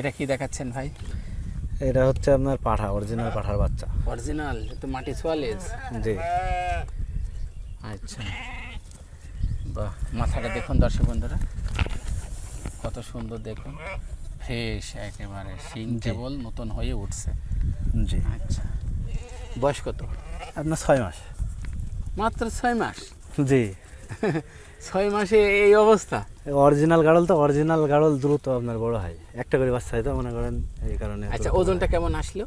এটা কি দেখাচ্ছেন ভাই? এটা হচ্ছে আপনার পাঠা অরিজিনাল পাঠার বাচ্চা। অরিজিনাল তো মাটি সোয়ালেজ জি। আচ্ছা। বাহ মাথাটা দেখুন দর্শক বন্ধুরা। কত সুন্দর দেখুন। ফ্রেশ একেবারে শিং কেবল নতুন হয়ে উঠছে। জি। আচ্ছা। বয়স কত? আপনার ছয় মাস। মাত্র ছয় মাস। জি। ছয় মাসে এই অবস্থা? অরিজিনাল গাড়ল তো অরিজিনাল গাড়ল দ্রুত আপনার বড় হয়। একটা করে বাচ্চা হয় তো মনে করেন এই কারণে আচ্ছা ওজনটা কেমন আসলো?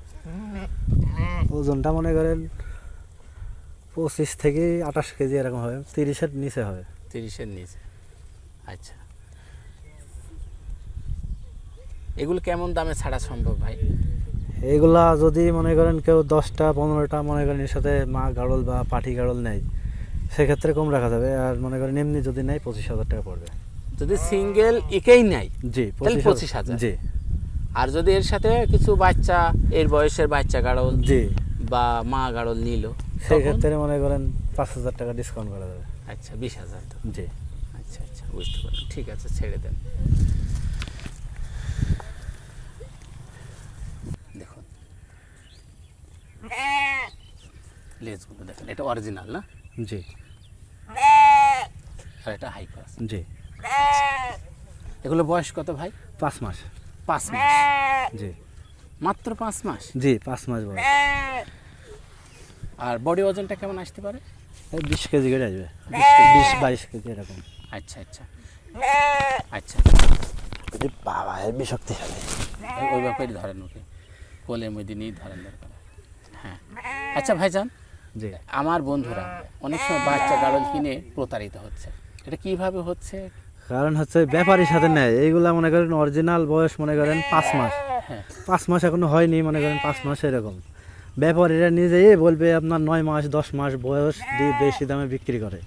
ওজনটা মনে করেন পঁচিশ থেকে আঠাশ কেজি এরকম হবে তিরিশের নিচে হবে। তিরিশের নিচে। আচ্ছা। এগুলো কেমন দামে ছাড়া সম্ভব ভাই? এগুলা যদি মনে করেন কেউ দশটা পনেরোটা মনে করেন এর সাথে মা গাড়ল বা পাঠি গাড়ল নেয় সেক্ষেত্রে কম রাখা যাবে। আর মনে করেন এমনি যদি নেয় পঁচিশ হাজার টাকা পড়বে। যদি সিঙ্গেল একেই নাই জি পঁচিশ হাজার। জি। আর যদি এর সাথে কিছু বাচ্চা এর বয়সের বাচ্চা গাড়ল জি। বা মা গাড়ল নিল সেক্ষেত্রে মনে করেন পাঁচ হাজার টাকা ডিসকাউন্ট করা যাবে। আচ্ছা বিশ হাজার তো। জি। আচ্ছা আচ্ছা বুঝতে পারলাম। ঠিক আছে ছেড়ে দেন। দেখুন। লেজগুলো দেখেন এটা অরিজিনাল না? জি। আর এটা হাই ক্লাস জি। এগুলো বয়স কত ভাই? পাঁচ মাস। পাঁচ মাস। জি। মাত্র পাঁচ মাস? জি পাঁচ মাস বয়স। আর বডি ওজনটা কেমন আসতে পারে? বিশ কেজি করে আসবে। বিশ বাইশ কেজি এরকম। আচ্ছা আচ্ছা। আচ্ছা। বাবা হেবি শক্তিশালী ওই- ওই ব্যাপারে ধরেন ওকে। কোলের মধ্যে নিয়ে ধরেন দরকার। হ্যাঁ। আচ্ছা ভাইজান আমার বন্ধুরা অনেক সময় বাচ্চা গাড়ল কিনে প্রতারিত হচ্ছে। এটা কীভাবে হচ্ছে? কারণ হচ্ছে ব্যাপারীর সাথে নেয় এইগুলা মনে করেন অরিজিনাল বয়স মনে করেন পাঁচ মাস। হ্যাঁ। পাঁচ মাস এখনও হয়নি মনে করেন পাঁচ মাস এরকম। ব্যাপারীরা নিজেই বলবে আপনার নয় মাস দশ মাস বয়স দিয়ে বেশি দামে বিক্রি করে।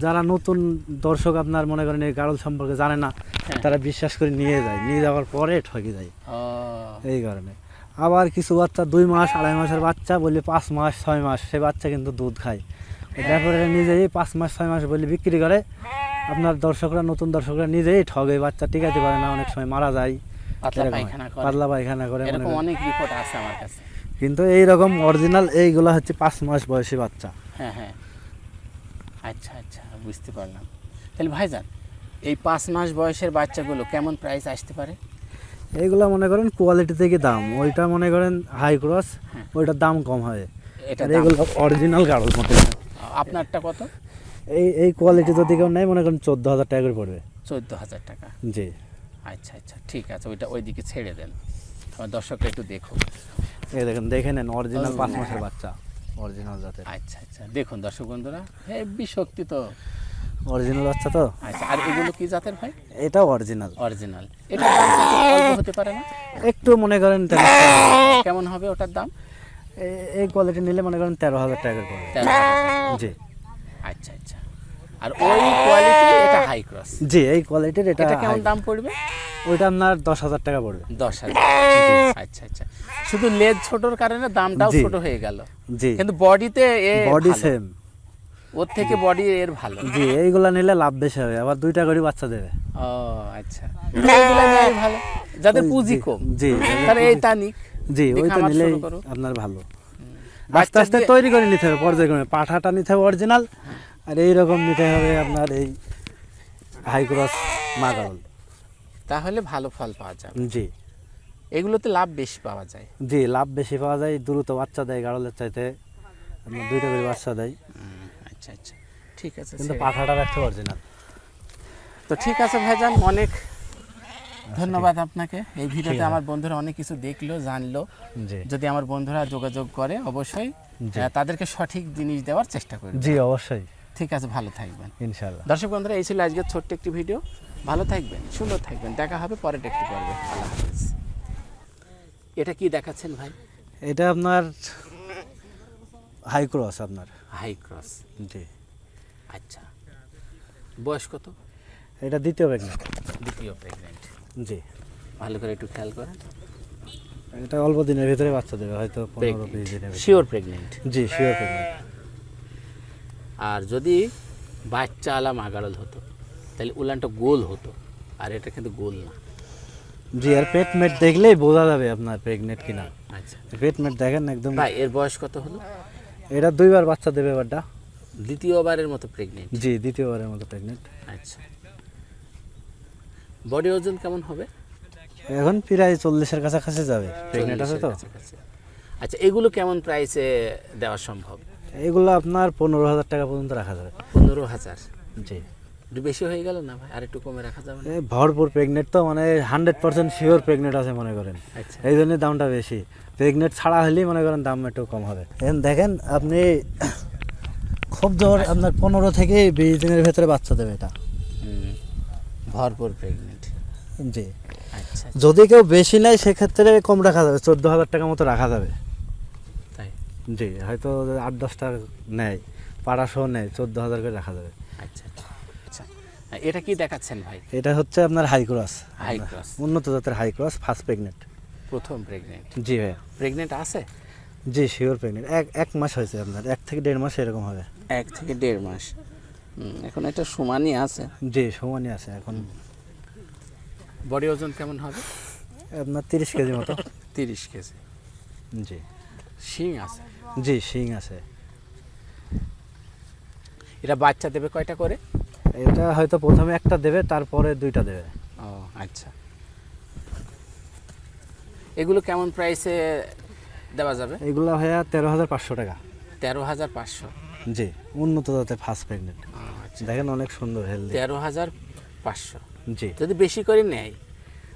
যারা নতুন দর্শক আপনার মনে করেন এই গাড়ল সম্পর্কে জানে না তারা বিশ্বাস করে নিয়ে যায়। নিয়ে যাওয়ার পরে ঠকে যায়। এই কারণে। আবার কিছু বাচ্চা দুই মাস আড়াই মাসের বাচ্চা বললে পাঁচ মাস ছয় মাস সে বাচ্চা কিন্তু দুধ খায়। ব্যাপারে নিজেই পাঁচ মাস ছয় মাস বলে বিক্রি করে। আপনার দর্শকরা নতুন দর্শকরা নিজেই ঠগে বাচ্চা টিকাতে পারে না অনেক সময় মারা যায়। পাতলা পায়খানা করে। অনেক রিপোর্ট আছে আমার কাছে। কিন্তু এইরকম অরিজিনাল এইগুলো হচ্ছে পাঁচ মাস বয়সী বাচ্চা। হ্যাঁ হ্যাঁ। আচ্ছা আচ্ছা বুঝতে পারলাম। তাহলে ভাইজান এই পাঁচ মাস বয়সের বাচ্চাগুলো কেমন প্রাইস আসতে পারে? এইগুলো মনে করেন কোয়ালিটি থেকে দাম। ওইটা মনে করেন হাই ক্রস হ্যাঁ। ওইটার দাম কম হয়। এটা এগুলো অরিজিনাল গাড়ল মতো আপনারটা কত? এই এই কোয়ালিটি যদি কেউ নেয় মনে করেন চোদ্দ হাজার টাকা করে পড়বে। চোদ্দ হাজার টাকা। জি। আচ্ছা আচ্ছা ঠিক আছে ওইটা ওইদিকে ছেড়ে দেন। আমার দর্শকরা একটু দেখো এই দেখেন দেখে নেন অরিজিনাল পাঁচ মাসের বাচ্চা অরিজিনাল জাতের। আচ্ছা আচ্ছা দেখুন দর্শক বন্ধুরা হেভি শক্তি তো। অরিজিনাল বাচ্চা তো। আচ্ছা আর এগুলো কি জাতের ভাই? এটাও অরিজিনাল অরিজিনাল এটা দাম? হতে পারে না? একটু মনে করেন কেমন হবে ওটার দাম? এই কোয়ালিটি নিলে মনে করেন তেরো হাজার টাকা করে পড়বে। জি। আচ্ছা আচ্ছা। আর ওই কোয়ালিটি এটা হাই ক্রস জি এই কোয়ালিটির এটা এটা কেমন দাম পড়বে? ওইটা আপনার দশ হাজার টাকা পড়বে। দশ হাজার। আচ্ছা আচ্ছা। শুধু লেজ ছোটর কারণে দামটাও ছোট হয়ে গেল। জি। কিন্তু বডিতে এ বডি সেম ওর থেকে বডি এর ভালো জি এইগুলা নিলে লাভ বেশি হবে আবার দুইটা করে বাচ্চা দেবে। ও আচ্ছা। এইগুলো নেওয়াই ভালো? যাদের পুঁজি কম জি তাহলে এইটা নিক জি ওইটা করো। আপনার ভালো। আস্তে আস্তে তৈরি করে নিতে হবে পর্যায়ক্রমে। পাঠাটা নিতে হবে অরিজিনাল আর এইরকম নিতে হবে আপনার এই হাই ক্রস মাগাল তাহলে ভালো ফল পাওয়া যাবে। জি। এগুলোতে লাভ বেশি পাওয়া যায়। জি লাভ বেশি পাওয়া যায় দ্রুত বাচ্চা দেয় গাড়লের চাইতে। আপনার দুইটা করে বাচ্চা দেয়। আচ্ছা আচ্ছা। ঠিক আছে কিন্তু পাঠাটা রাখতে অরিজিনাল তো ঠিক আছে ভাইজান অনেক ধন্যবাদ আপনাকে। এই ভিডিওতে আমার বন্ধুরা অনেক কিছু দেখল জানলো। যদি আমার বন্ধুরা যোগাযোগ করে অবশ্যই তাদেরকে সঠিক জিনিস দেওয়ার চেষ্টা করবে। জি অবশ্যই। ঠিক আছে ভালো থাকবেন। ইনশাল্লাহ দর্শক বন্ধুরা এই ছিল আজকের ছোট্ট একটি ভিডিও। ভালো থাকবেন সুন্দর থাকবেন। দেখা হবে পরের একটি পর্বে। আল্লাহ হাফেজ। এটা কি দেখাচ্ছেন ভাই? এটা আপনার হাই ক্রস আপনার। হাই ক্রস জি। আচ্ছা। বয়স কত? এটা দ্বিতীয় প্রেগনেন্ট দ্বিতীয় প্রেগনেন্ট জি। ভালো করে একটু খেয়াল করেন। এটা অল্প দিনের ভিতরে বাচ্চা দেবে হয়তো পনেরো বিশ দিনের শিওর প্রেগনেন্ট জি শিওর প্রেগনেন্ট আর যদি বাচ্চা আলা মাগাড়ল হতো তাহলে উলানটা গোল হতো আর এটা কিন্তু গোল না। জি আর পেট মেট দেখলেই বোঝা যাবে আপনার প্রেগনেন্ট কিনা। আচ্ছা। পেট মেট দেখেন একদম। ভাই এর বয়স কত হলো? এটা দুইবার বাচ্চা দেবে এবারটা দ্বিতীয়বারের মতো প্রেগনেন্ট জি দ্বিতীয়বারের মতো প্রেগনেন্ট আচ্ছা। বডি ওজন কেমন হবে? এখন প্রায় চল্লিশের কাছাকাছি যাবে। প্রেগনেন্ট আছে তো। আচ্ছা এগুলো কেমন প্রাইসে দেওয়া সম্ভব? এগুলো আপনার পনেরো হাজার টাকা পর্যন্ত রাখা যাবে। পনেরো হাজার। জি। একটু বেশি হয়ে গেল না ভাই? আর একটু কমে রাখা যাবে না? ভরপুর প্রেগনেন্ট তো মানে হান্ড্রেড পার্সেন্ট শিওর প্রেগনেন্ট আছে মনে করেন। আচ্ছা। এই জন্যই দামটা বেশি। প্রেগনেন্ট ছাড়া হলেই মনে করেন দাম একটু কম হবে। এখন দেখেন আপনি খুব জোর আপনার পনেরো থেকে বিশ দিনের ভেতরে বাচ্চা দেবে এটা। ভরপুর প্রেগনেন্ট জি। আচ্ছা। যদি কেউ বেশি নেয় সেক্ষেত্রে কম রাখা যাবে। চোদ্দ হাজার টাকা মতো রাখা যাবে। তাই? জি হয়তো আট দশটা নেয় পাড়াশো নেয় চোদ্দ হাজার করে রাখা যাবে। আচ্ছা আচ্ছা। এটা কি দেখাচ্ছেন ভাই? এটা হচ্ছে আপনার হাই ক্রস হাই ক্রস উন্নত জাতের হাই ক্রস ফার্স্ট প্রেগনেন্ট প্রথম প্রেগনেন্ট জি ভাইয়া। প্রেগনেন্ট আছে? জি শিওর প্রেগনেন্ট এক এক মাস হয়েছে আপনার এক থেকে দেড় মাস এরকম হবে। এক থেকে দেড় মাস। এখন একটা সমানই আছে? জি সমানই আছে এখন। বডি ওজন কেমন হবে? আপনার তিরিশ কেজি মতো। তিরিশ কেজি। জি। শিং আছে? জি শিং আছে। এটা বাচ্চা দেবে কয়টা করে? এটা হয়তো প্রথমে একটা দেবে তারপরে দুইটা দেবে। ও আচ্ছা। এগুলো কেমন প্রাইসে দেওয়া যাবে? এগুলো ভাইয়া তেরো হাজার পাঁচশো টাকা। তেরো হাজার পাঁচশো? জি উন্নত জাতের ফার্স্ট প্রেগনেন্ট আচ্ছা। দেখেন অনেক সুন্দর হেলদি তেরো হাজার পাঁচশো। জি। যদি বেশি করে নেয়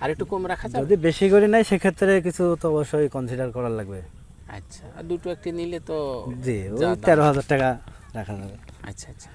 আর একটু কম রাখা যাবে? যদি বেশি করে নেয় সেক্ষেত্রে কিছু তো অবশ্যই কনসিডার করার লাগবে। আচ্ছা আর দুটো একটি নিলে তো জি ওই তেরো হাজার টাকা রাখা যাবে। আচ্ছা আচ্ছা।